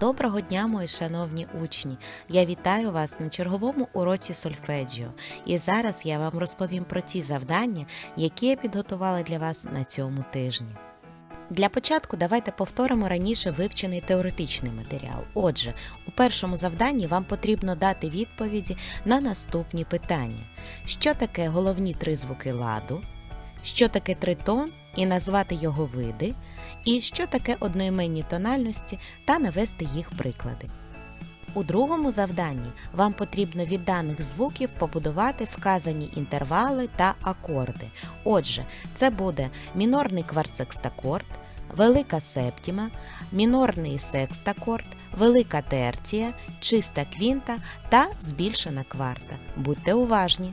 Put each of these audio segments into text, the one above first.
Доброго дня, мої шановні учні! Я вітаю вас на черговому уроці сольфеджіо. І зараз я вам розповім про ті завдання, які я підготувала для вас на цьому тижні. Для початку давайте повторимо раніше вивчений теоретичний матеріал. Отже, у першому завданні вам потрібно дати відповіді на наступні питання: що таке головні три звуки ладу, що таке тритон і назвати його види, і що таке одноіменні тональності та навести їх приклади. У другому завданні вам потрібно від даних звуків побудувати вказані інтервали та акорди. Отже, це буде мінорний кварцекстакорд, велика септіма, мінорний секстакорд, велика терція, чиста квінта та збільшена кварта. Будьте уважні!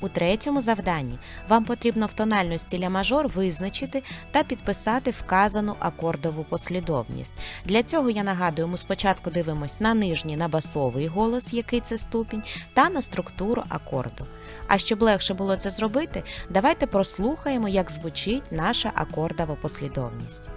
У третьому завданні вам потрібно в тональності ля мажор визначити та підписати вказану акордову послідовність. Для цього я нагадую, ми спочатку дивимось на нижній на басовий голос, який це ступінь, та на структуру акорду. А щоб легше було це зробити, давайте прослухаємо, як звучить наша акордова послідовність.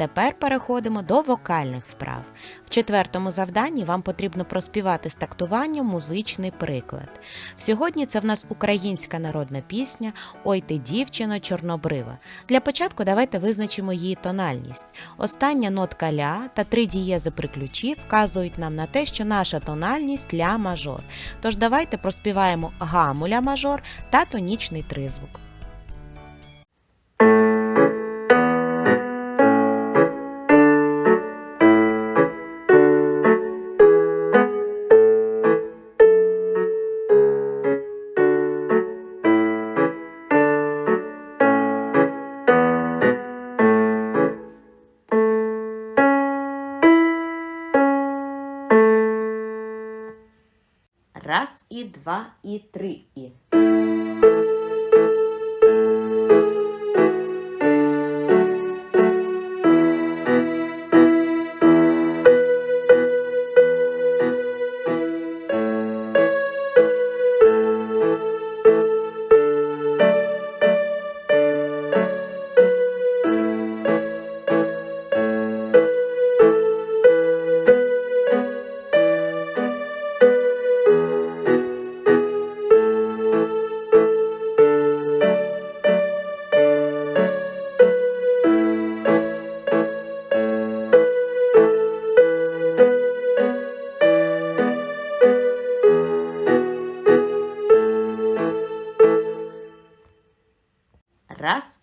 Тепер переходимо до вокальних вправ. В четвертому завданні вам потрібно проспівати з тактуванням музичний приклад. Сьогодні це в нас українська народна пісня Ой ти, дівчино, чорнобрива. Для початку давайте визначимо її тональність. Остання нотка ля та три дієзи при ключі вказують нам на те, що наша тональність ля мажор. Тож давайте проспіваємо гаму ля мажор та тонічний тризвук. Раз і два і три і.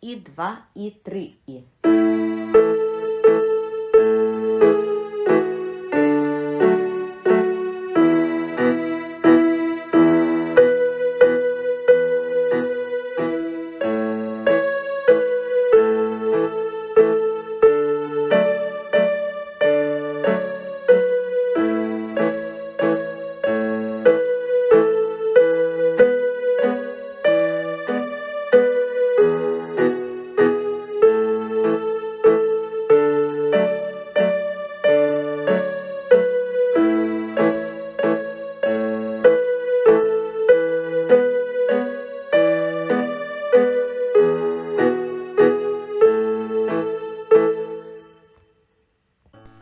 І два і три і.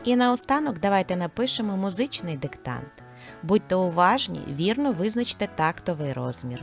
І наостанок давайте напишемо музичний диктант. Будьте уважні, вірно визначте тактовий розмір.